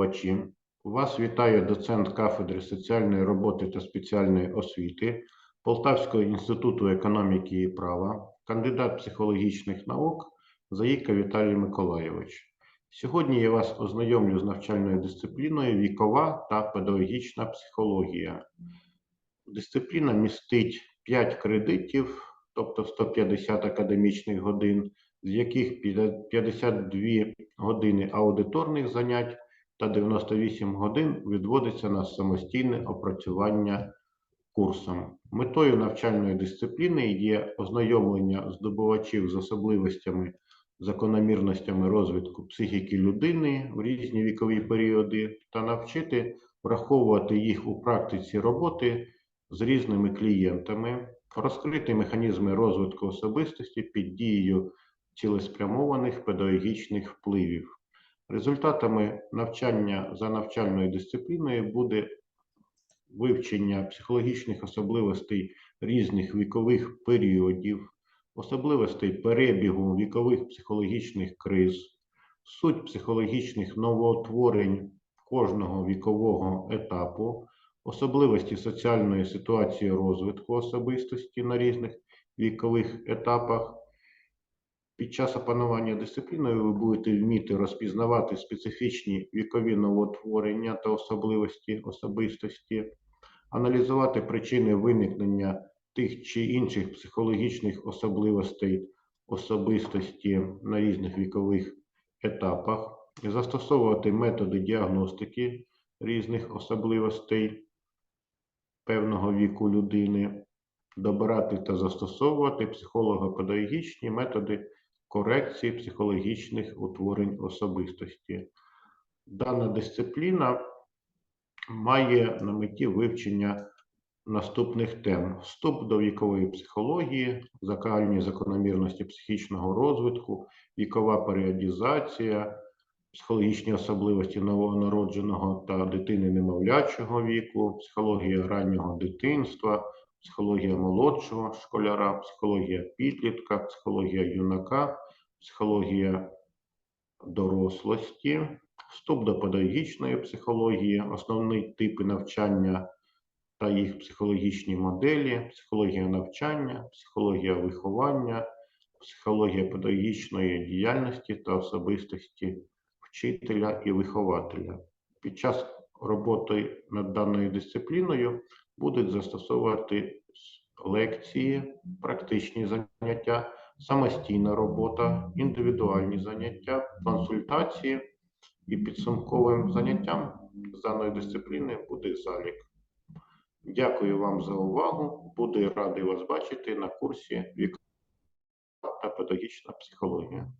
здобувачі. Вас вітає доцент кафедри соціальної роботи та спеціальної освіти Полтавського інституту економіки і права, кандидат психологічних наук Заїка Віталій Миколайович. Сьогодні я вас ознайомлю з навчальною дисципліною вікова та педагогічна психологія. Дисципліна містить 5 кредитів, тобто 150 академічних годин, з яких 52 години аудиторних занять та 98 годин відводиться на самостійне опрацювання курсом. Метою навчальної дисципліни є ознайомлення здобувачів з особливостями, закономірностями розвитку психіки людини в різні вікові періоди та навчити враховувати їх у практиці роботи з різними клієнтами, розкрити механізми розвитку особистості під дією цілеспрямованих педагогічних впливів. Результатами навчання за навчальною дисципліною буде вивчення психологічних особливостей різних вікових періодів, особливостей перебігу вікових психологічних криз, суть психологічних новоутворень кожного вікового етапу, особливості соціальної ситуації розвитку особистості на різних вікових етапах. Під час опанування дисципліною ви будете вміти розпізнавати специфічні вікові новотворення та особливості особистості, аналізувати причини виникнення тих чи інших психологічних особливостей особистості на різних вікових етапах, застосовувати методи діагностики різних особливостей певного віку людини, добирати та застосовувати психолого-педагогічні методи корекції психологічних утворень особистості. Дана дисципліна має на меті вивчення наступних тем: вступ до вікової психології, закальні закономірності психічного розвитку, вікова періодізація, психологічні особливості новонародженого та дитини немовлячого віку, психологія раннього дитинства, психологія молодшого школяра, психологія підлітка, психологія юнака, психологія дорослості, вступ до педагогічної психології, основні типи навчання та їх психологічні моделі, психологія навчання, психологія виховання, психологія педагогічної діяльності та особистості вчителя і вихователя. Під час роботи над даною дисципліною будуть застосовувати лекції, практичні заняття, самостійна робота, індивідуальні заняття, консультації і підсумковим заняттям з даної дисципліни буде залік. Дякую вам за увагу. Буду радий вас бачити на курсі вікова та педагогічна психологія.